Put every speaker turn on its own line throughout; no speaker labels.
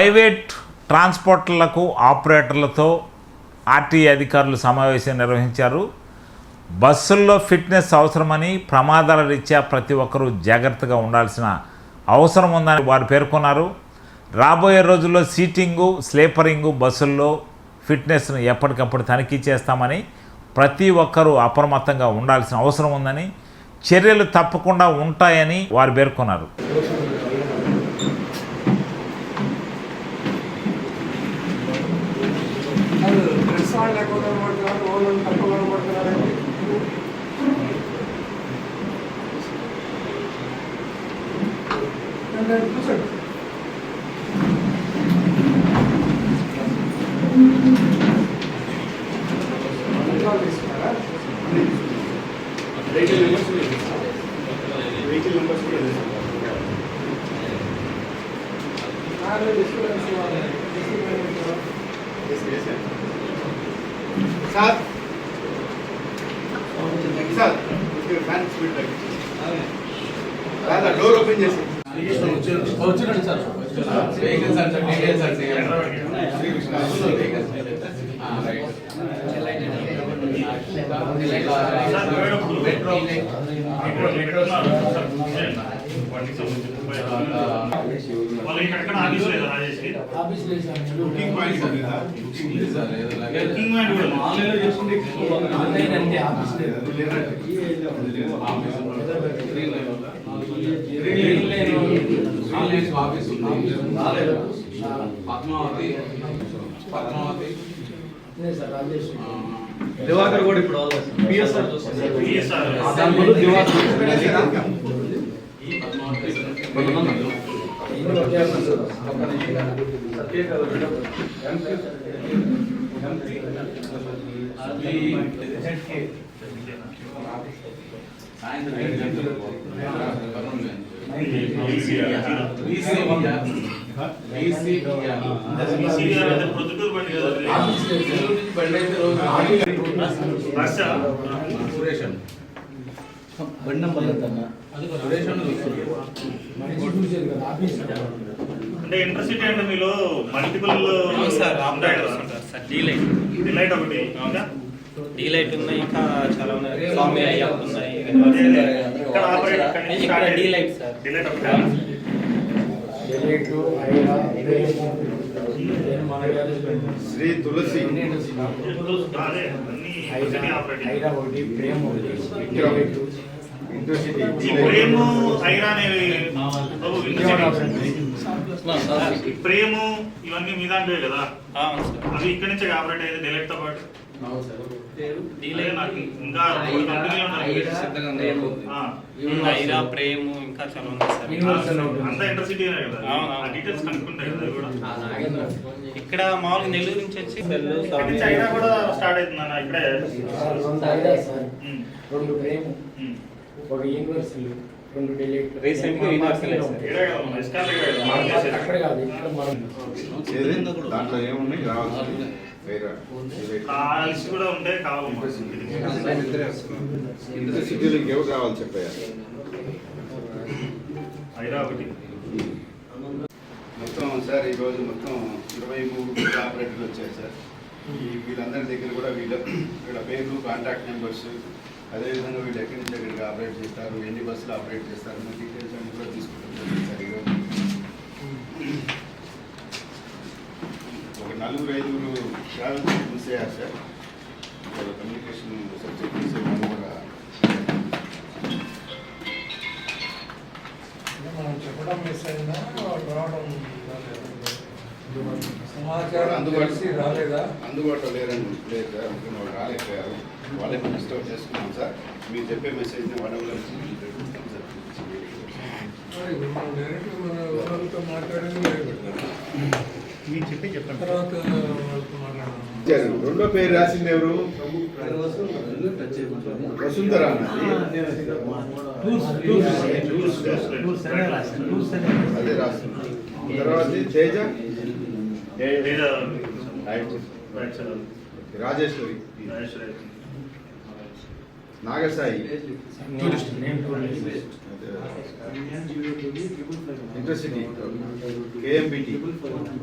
Private ట్రాన్స్పోర్టర్లకు ఆపరేటర్లతో RTA అధికారులు సమావేశం నిర్వహించారు. బస్సుల్లో ఫిట్నెస్ అవసరమని ప్రమాదాల రీత్యా ప్రతి ఒక్కరూ జాగ్రత్తగా ఉండాల్సిన అవసరం ఉందని వారు పేర్కొన్నారు. రాబోయే రోజుల్లో సీటింగు స్లీపరింగు బస్సుల్లో ఫిట్నెస్ను ఎప్పటికప్పుడు తనిఖీ చేస్తామని ప్రతి ఒక్కరూ అప్రమత్తంగా ఉండాల్సిన అవసరం ఉందని చర్యలు తప్పకుండా ఉంటాయని వారు పేర్కొన్నారు
అది డ్రెస్ వాళ్ళు లేకుండా పడుతున్నారు ఓళ్ళు తక్కువ పడుతున్నారండి కూర్చోండి ఇంట్లో తీసుకున్నారా
వెహికల్ నెంబర్స్ వెహికల్ నెంబర్స్ కూడా
కార్లో disturbance
sir sir fan speed రాదా డోర్ ఓపెన్ చేసి.
వచ్చినండి సార్. వెహికల్స్ అంటే డీటెయిల్స్ అంటే
వాళ్ళు ఇక్కడ ఆఫీస్ లేదా రాజేష్
బుకింగ్ పాయింట్ ఉందా
బుకింగ్ మైండ్ కూడా ఆన్లైన్ చేసుకుంటే
ఆఫీస్ ఉంది పద్మావతి పద్మావతి
దివాకర్ కూడా ఇప్పుడు పిఎస్ఆర్
పిఎస్ఆర్
దాని బదులు దివాకర్
సాయంత్రం
అంటే బండి
నెంబర్ ఎంత
ఇంటర్సిటీ అంటే మీలో మల్టిపుల్
డీలైట్.
ఒకటి
డీలైట్ ఉన్నాయి ఇంకా చాలా ఉన్నాయి. స్వామి అయ్యప్ప ఉన్నాయి డీలైట్ సార్.
డిలైట్ ఒకటి.
ఐరా
శ్రీ తులసి.
ఐరా ఒకటి ప్రేమ ఒకటి.
ఐరా ఇవన్నీ మీ దాంట్లో కదా? అవి ఇక్కడి నుంచే ఆపరేట్ అయ్యేది డిలైట్తో పాటు? ఇంకా.
ఐరా ప్రేము. చాలా ఉన్నాయి సార్. ఇక్కడ మామూలుగా నెల్లూరు నుంచి వచ్చి
రెండు ప్రేమ. ఒక రెండు
డెలీట్గా.
అక్కడ కాదు ఇక్కడ మనం.
దాంట్లో ఏమున్నాయి? రావాలి
కూడా కావాలి
మొత్తం సార్ ఈరోజు మొత్తం ఇరవై మూడు ఆపరేటర్లు వచ్చారు సార్. ఈ వీళ్ళందరి దగ్గర కూడా వీళ్ళ వీళ్ళ పేర్లు కాంటాక్ట్ నెంబర్స్ అదేవిధంగా వీళ్ళు ఎక్కడి నుంచి ఎక్కడికి ఆపరేట్ చేస్తారు ఎన్ని బస్సులు ఆపరేట్ చేస్తారు డీటెయిల్స్ అన్ని కూడా తీసుకుంటాం సార్ ఈరోజు ఒక నలుగురు ఐదుగురు ట్రావెల్స్ మిస్ అయ్యారు సార్? వాళ్ళ కమ్యూనికేషన్ సబ్జెక్ట్ మిస్ అయ్యారు కూడా
మనం చెప్పడం మిస్ వాళ్ళు రావడం
వాళ్ళు
సమాచారం
అందుబాటు
రాలేదా?
అందుబాటులో లేరని లేదు సార్ అందుకని వాళ్ళు రాలేకపోయారు. వాళ్ళని డిస్టర్బ్ చేసుకున్నాం సార్. మీరు చెప్పే మెసేజ్ని వాళ్ళ సార్
మరి మనం డైరెక్ట్ మన వాళ్ళతో మాట్లాడేది లేదు
మీరు చెప్పి చెప్పండి
తర్వాత.
రెండో పేరు రాసింది ఎవరు వసుంధర అదే రాసింది తర్వాత తేజ రాజేశ్వరి
రాజేశ్వరి
నాగసాయి
నేను టూరిస్ట్
అదే intercity KMPT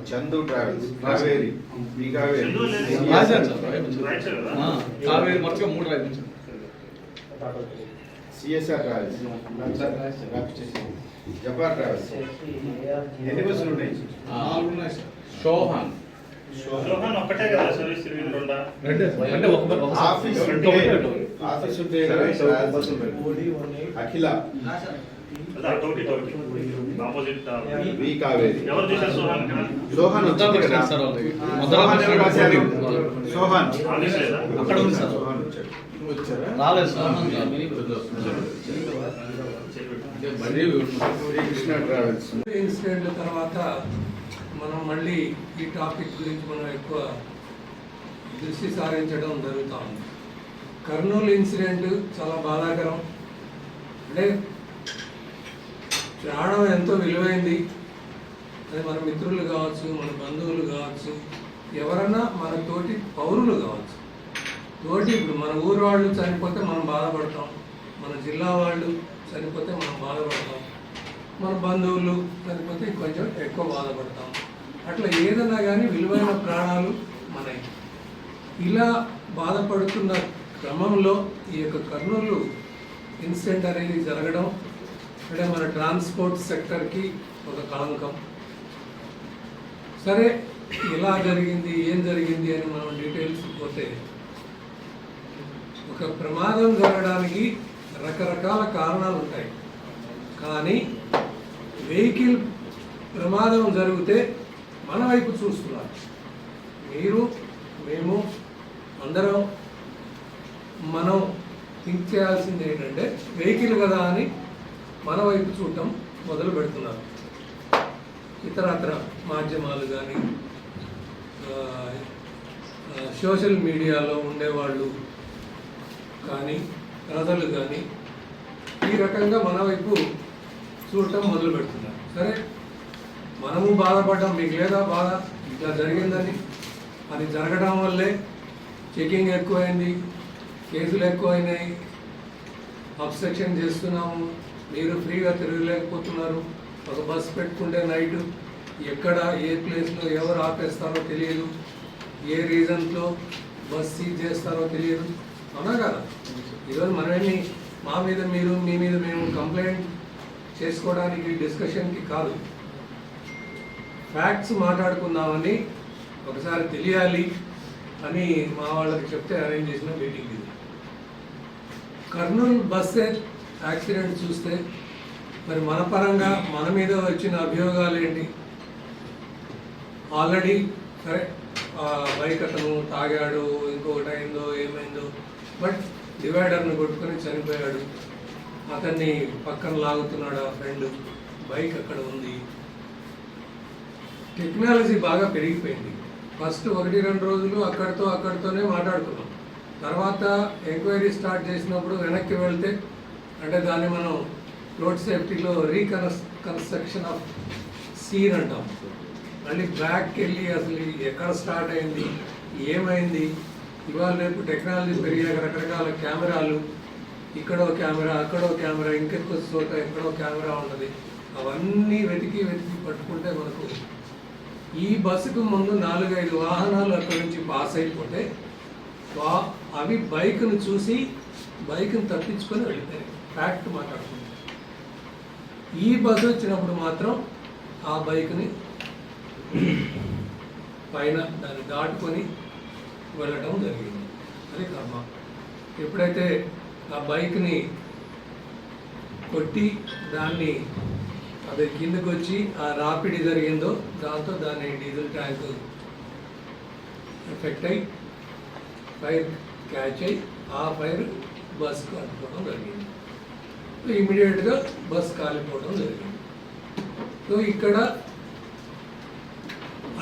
Chandu travels Kaveri మీ కావేరి
మరచిగా మూడు రాయించాను
సిఎస్ఆర్ ట్రావెల్స్ జపార్ ట్రావెల్స్ ఎన్ని బస్సులు ఉన్నాయి?
శోభాన్
రోహన్ ఒక్కటే కదా సర్వీస్ రెండా.
అంటే ఒక
ఆఫీస్ ఆఫీస్ అఖిల.
సోహాన్
వచ్చింది కదా? సోహన్
అక్కడ ఉంది సార్. రాలేదు
ఇన్సిడెంట్ల తర్వాత మనం మళ్ళీ ఈ టాపిక్ గురించి మనం ఎక్కువ దృష్టి సారించడం జరుగుతూ ఉంది. కర్నూలు ఇన్సిడెంట్ చాలా బాధాకరం. అంటే ప్రాణం ఎంతో విలువైంది. అది మన మిత్రులు కావచ్చు మన బంధువులు కావచ్చు ఎవరన్నా మన తోటి పౌరులు కావచ్చు. తోటి ఇప్పుడు మన ఊరు వాళ్ళు చనిపోతే మనం బాధపడతాం. మన జిల్లా వాళ్ళు చనిపోతే మనం బాధపడతాం. మన బంధువులు చనిపోతే కొంచెం ఎక్కువ బాధపడతాం. అట్లా ఏదైనా కానీ విలువైన ప్రాణాలు మనవి. ఇలా బాధపడుతున్న క్రమంలో ఈ యొక్క కర్నూలు ఇన్సిడెంట్ అనేది జరగడం అంటే మన ట్రాన్స్పోర్ట్ సెక్టర్కి ఒక కళంకం. సరే ఎలా జరిగింది ఏం జరిగింది అని మనం డీటెయిల్స్ పోతే ఒక ప్రమాదం జరగడానికి రకరకాల కారణాలు ఉంటాయి. కానీ వెహికల్ ప్రమాదం జరిగితే మన వైపు చూస్తున్నారు. మీరు మేము అందరం మనం థింక్ చేయాల్సింది ఏంటంటే వెహికల్ కదా అని మన వైపు చూడటం మొదలు పెడుతున్నారు. ఇతరత్ర మాధ్యమాలు కానీ సోషల్ మీడియాలో ఉండేవాళ్ళు కానీ ప్రజలు కానీ ఈ రకంగా మన వైపు చూడటం మొదలు పెడుతున్నారు. సరే మనము బాధపడ్డాం మీకు లేదా బాధ ఇట్లా జరిగిందని అది జరగడం వల్లే చెకింగ్ ఎక్కువైంది. కేసులు ఎక్కువైనాయి. అబ్స్ట్రక్షన్ చేస్తున్నాము. మీరు ఫ్రీగా తిరగలేకపోతున్నారు. ఒక బస్సు పెట్టుకుంటే నైట్ ఎక్కడ ఏ ప్లేస్లో ఎవరు ఆపేస్తారో తెలియదు. ఏ రీజన్తో బస్ సీజ్ చేస్తారో తెలియదు. అవునా కదా? ఈరోజు మనమేమి మా మీద మీరు మీ మీద మేము కంప్లైంట్ చేసుకోవడానికి డిస్కషన్కి కాదు. ఫ్యాక్ట్స్ మాట్లాడుకుందామని ఒకసారి తెలియాలి అని మా వాళ్ళకి చెప్తే అరేంజ్ చేసిన మీటింగ్ ఇది. కర్నూలు బస్ యాక్సిడెంట్ చూస్తే మరి మన పరంగా మన మీద వచ్చిన అభియోగాలు ఏంటి? ఆల్రెడీ సరే బైక్ అతను తాగాడు ఇంకొకటి అయిందో ఏమైందో బట్ డివైడర్ను కొట్టుకొని చనిపోయాడు. అతన్ని పక్కన లాగుతున్నాడు ఆ ఫ్రెండ్. బైక్ అక్కడ ఉంది. టెక్నాలజీ బాగా పెరిగిపోయింది. ఫస్ట్ ఒకటి రెండు రోజులు అక్కడితో అక్కడితోనే మాట్లాడుకున్నాం. తర్వాత ఎంక్వైరీ స్టార్ట్ చేసినప్పుడు వెనక్కి వెళ్తే అంటే దాన్ని మనం రోడ్ సేఫ్టీలో రీకన్స్ కన్స్ట్రక్షన్ ఆఫ్ సీన్ అంటాం. మళ్ళీ బ్యాక్కి వెళ్ళి అసలు ఎక్కడ స్టార్ట్ అయింది ఏమైంది? ఇవాళ రేపు టెక్నాలజీ పెరిగాక రకరకాల కెమెరాలు ఇక్కడో కెమెరా అక్కడో కెమెరా ఇంకెక్కో చోట ఎక్కడో కెమెరా ఉన్నది? అవన్నీ వెతికి వెతికి పట్టుకుంటే మనకు ఈ బస్సుకు ముందు నాలుగైదు వాహనాలు అక్కడి నుంచి పాస్ అయిపోతే అవి బైక్ను చూసి బైక్ను తప్పించుకొని వెళ్ళిపోయాయి ఫ్యాక్ట్ మాట్లాడుకుంటాం ఈ బస్సు వచ్చినప్పుడు మాత్రం ఆ బైక్ని పైన దాన్ని దాటుకొని వెళ్ళడం జరిగింది. అది కర్మ. ఎప్పుడైతే ఆ బైక్ని కొట్టి దాన్ని అది కిందకు వచ్చి ఆ రాపిడి జరిగిందో దాంతో దాని డీజిల్ ట్యాంక్ ఎఫెక్ట్ అయి ఫైర్ క్యాచ్ అయి ఆ ఫైర్ బస్కు అంటుకోవడం జరిగింది. సో ఇమీడియట్గా బస్ కాలిపోవడం జరిగింది. సో ఇక్కడ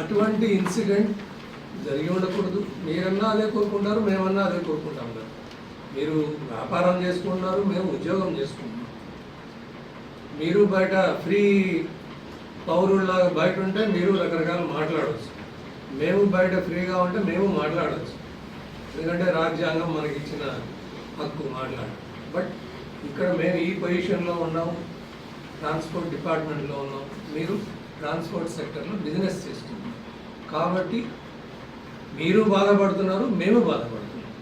అటువంటి ఇన్సిడెంట్ జరిగి ఉండకూడదు. మీరన్నా అదే కోరుకుంటారు మేమన్నా అదే కోరుకుంటాం కదా. మీరు వ్యాపారం చేసుకుంటున్నారు మేము ఉద్యోగం చేసుకుంటున్నాం. మీరు బయట ఫ్రీ పౌరుల్లాగా బయట ఉంటే మీరు రకరకాల మాట్లాడవచ్చు మేము బయట ఫ్రీగా ఉంటే మేము మాట్లాడవచ్చు ఎందుకంటే రాజ్యాంగం మనకి ఇచ్చిన హక్కు మాట్లాడ. బట్ ఇక్కడ మేము ఈ పొజిషన్లో ఉన్నాము ట్రాన్స్పోర్ట్ డిపార్ట్మెంట్లో ఉన్నాం. మీరు ట్రాన్స్పోర్ట్ సెక్టర్లో బిజినెస్ చేస్తున్నారు. కాబట్టి మీరు బాధపడుతున్నారు మేము బాధపడుతున్నాం.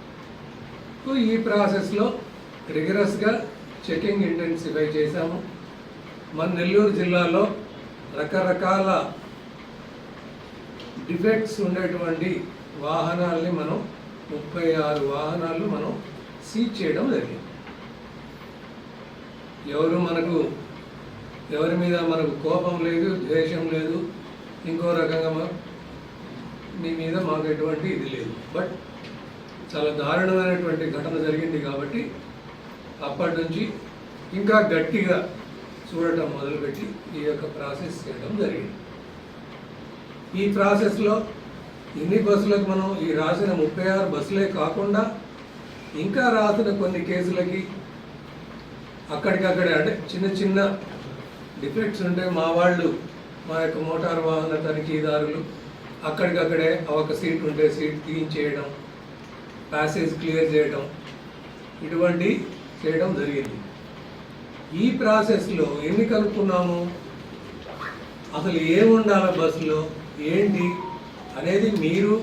సో ఈ ప్రాసెస్లో రిగరస్గా చెకింగ్ ఇంటెన్సిఫై చేశాము. మన నెల్లూరు జిల్లాలో రకరకాల డిఫెక్ట్స్ ఉండేటువంటి వాహనాల్ని మనం ముప్పై ఆరు వాహనాలు మనం సీజ్ చేయడం జరిగింది. ఎవరు మనకు ఎవరి మీద మనకు కోపం లేదు ద్వేషం లేదు ఇంకో రకంగా మీ మీద మాకు ఎటువంటి ఇది లేదు. బట్ చాలా దారుణమైనటువంటి ఘటన జరిగింది కాబట్టి అప్పటి నుంచి ఇంకా గట్టిగా చూడటం మొదలుపెట్టి ఈ యొక్క ప్రాసెస్ చేయడం జరిగింది. ఈ ప్రాసెస్లో ఇన్ని బస్సులకు మనం ఈ రాసిన ముప్పై ఆరు బస్సులే కాకుండా ఇంకా రాసిన కొన్ని కేసులకి అక్కడికక్కడే అంటే చిన్న చిన్న డిఫెక్ట్స్ ఉంటే మా వాళ్ళు మా యొక్క మోటార్ వాహన తనిఖీదారులు అక్కడికక్కడే ఆ ఒక సీట్ ఉంటే సీట్ తీయించేయడం ప్యాసేజ్ క్లియర్ చేయడం ఇటువంటి చేయడం జరిగింది. ఈ ప్రాసెస్లో ఎన్ని కనుక్కున్నాము అసలు ఏముండాలి బస్సులో? ఏంటి? అనేది మీరు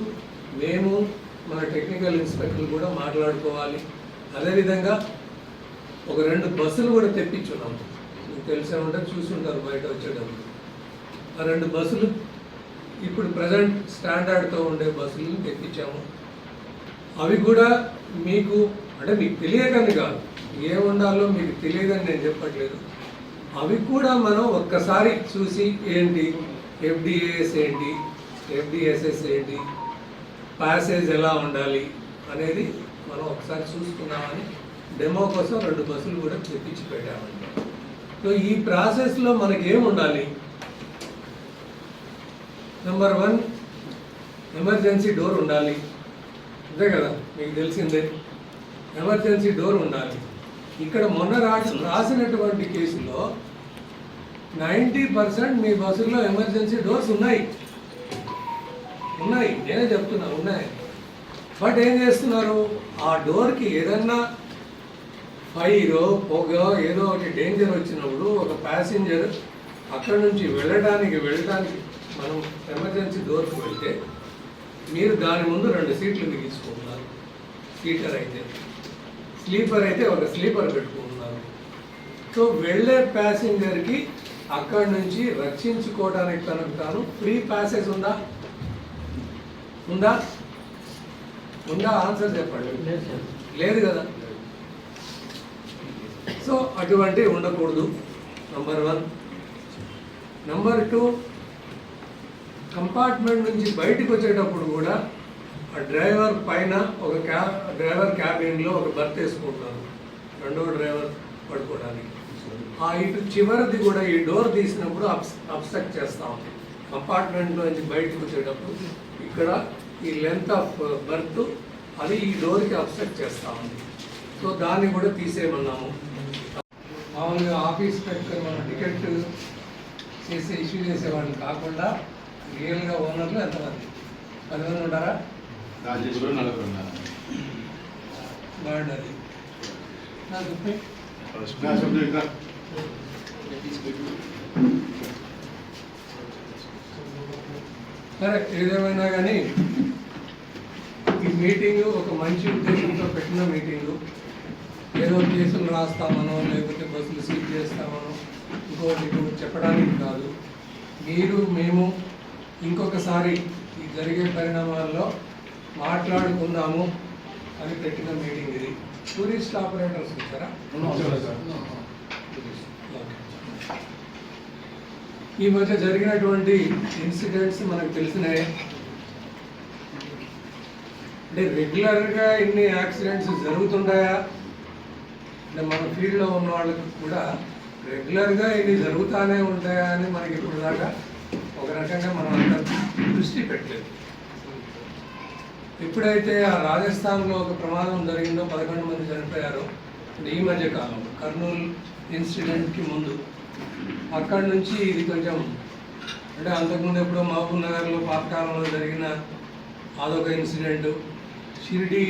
మేము మన టెక్నికల్ ఇన్స్పెక్టర్లు కూడా మాట్లాడుకోవాలి. అదేవిధంగా ఒక రెండు బస్సులు కూడా తెప్పించున్నాము మీకు తెలిసే ఉంటే చూసుంటారు బయట వచ్చేటప్పుడు. ఆ రెండు బస్సులు ఇప్పుడు ప్రజెంట్ స్టాండర్డ్తో ఉండే బస్సులను తెప్పించాము. అవి కూడా మీకు అంటే మీకు తెలియకని కాదు. ఏముండాలో ఉండాలో మీకు తెలియదని నేను చెప్పట్లేదు. అవి కూడా మనం ఒక్కసారి చూసి ఏంటి ఎఫ్డిఏఎస్ ఏంటి ఎఫ్డిఎస్ఎస్ ఏంటి ప్యాసేజ్ ఎలా ఉండాలి అనేది మనం ఒకసారి చూసుకున్నామని డెమో కోసం రెండు బస్సులు కూడా తెప్పించి పెట్టామండి సో ఈ ప్రాసెస్లో మనకి ఏమి ఉండాలి? నెంబర్ వన్ ఎమర్జెన్సీ డోర్ ఉండాలి. అంతే కదా మీకు తెలిసిందే. ఎమర్జెన్సీ డోర్ ఉండాలి. ఇక్కడ మొన్న రాసి రాసినటువంటి కేసులో నైంటీ పర్సెంట్ మీ బస్సుల్లో ఎమర్జెన్సీ డోర్స్ ఉన్నాయి. ఉన్నాయి. నేనే చెప్తున్నా ఉన్నాయి. బట్ ఏం చేస్తున్నారు? ఆ డోర్కి ఏదన్నా ఫైరో పొగ ఏదో ఒకటి డేంజర్ వచ్చినప్పుడు ఒక ప్యాసింజర్ అక్కడ నుంచి వెళ్ళడానికి వెళ్ళడానికి మనం ఎమర్జెన్సీ డోర్కి వెళ్తే మీరు దాని ముందు రెండు సీట్లు బిగించుకుంటున్నారు. సీటర్ అయితే. స్లీపర్ అయితే ఒక స్లీపర్ పెట్టుకుంటున్నారు. సో వెళ్ళే ప్యాసింజర్కి అక్కడి నుంచి రక్షించుకోవడానికి తనకు తాను ఫ్రీ ప్యాసేజ్ ఉందా? ఉందా? ఉందా? ఆన్సర్ చెప్పండి. లేదు కదా? సో అటువంటివి ఉండకూడదు. Number one number two compartment నుంచి బయటకు వచ్చేటప్పుడు కూడా ఆ డ్రైవర్ పైన ఒక క్యా డ్రైవర్ క్యాబిన్లో ఒక బర్త్ వేసుకుంటారు. రెండో డ్రైవర్ పడుకోవడానికి. ఆ ఇటు చివరిది కూడా ఈ డోర్ తీసినప్పుడు అబ్స్ అబ్స్ట్రక్ట్ చేస్తా ఉంది. కంపార్ట్మెంట్లో నుంచి బయటకు వచ్చేటప్పుడు ఇక్కడ ఈ లెంత్ ఆఫ్ బర్త్ అది ఈ డోర్కి అబ్స్ట్రక్ట్ చేస్తా ఉంది. సో దాన్ని కూడా తీసేయమన్నాము. మామూలుగా ఆఫీస్ పెట్టుకొని మనం టికెట్ చేసే ఇష్యూ చేసేవాళ్ళు కాకుండా రియల్గా ఓనర్లు ఎంతమంది? పది మంది ఉంటారా బాగుండదు నాకు చెప్పి
నా శబ్దం ఇంకా
సరే ఏదేమైనా కానీ ఈ మీటింగ్ ఒక మంచి ఉద్దేశంతో పెట్టిన మీటింగు. ఏదో కేసులు రాస్తామనో లేకపోతే బస్సులు సీజ్ చేస్తామనో ఇంకోటి చెప్పడానికి కాదు. మీరు మేము ఇంకొకసారి ఈ జరిగే పరిణామాల్లో మాట్లాడుకుందాము అని పెట్టిన మీటింగ్ ఇది. టూరిస్ట్ ఆపరేటర్స్ వచ్చారా? ఈ మధ్య జరిగినటువంటి ఇన్సిడెంట్స్ మనకు తెలిసినాయి. అంటే రెగ్యులర్గా ఇన్ని యాక్సిడెంట్స్ జరుగుతుంటాయా? అంటే మన ఫీల్డ్లో ఉన్న వాళ్ళకి కూడా రెగ్యులర్గా ఇన్ని జరుగుతూనే ఉంటాయా అని మనకి ఇప్పుడు దాకా ఒక రకంగా మనం అంత దృష్టి పెట్టలేదు. ఎప్పుడైతే ఆ రాజస్థాన్లో ఒక ప్రమాదం జరిగిందో పదకొండు మంది చనిపోయారో ఈ మధ్య కాలం కర్నూలు ఇన్సిడెంట్కి ముందు అక్కడి నుంచి ఇది కొంచెం అంటే అంతకుముందు ఎప్పుడో మహబూబ్ నగర్లో పాతకాలంలో జరిగిన అదొక ఇన్సిడెంట్. షిరిడి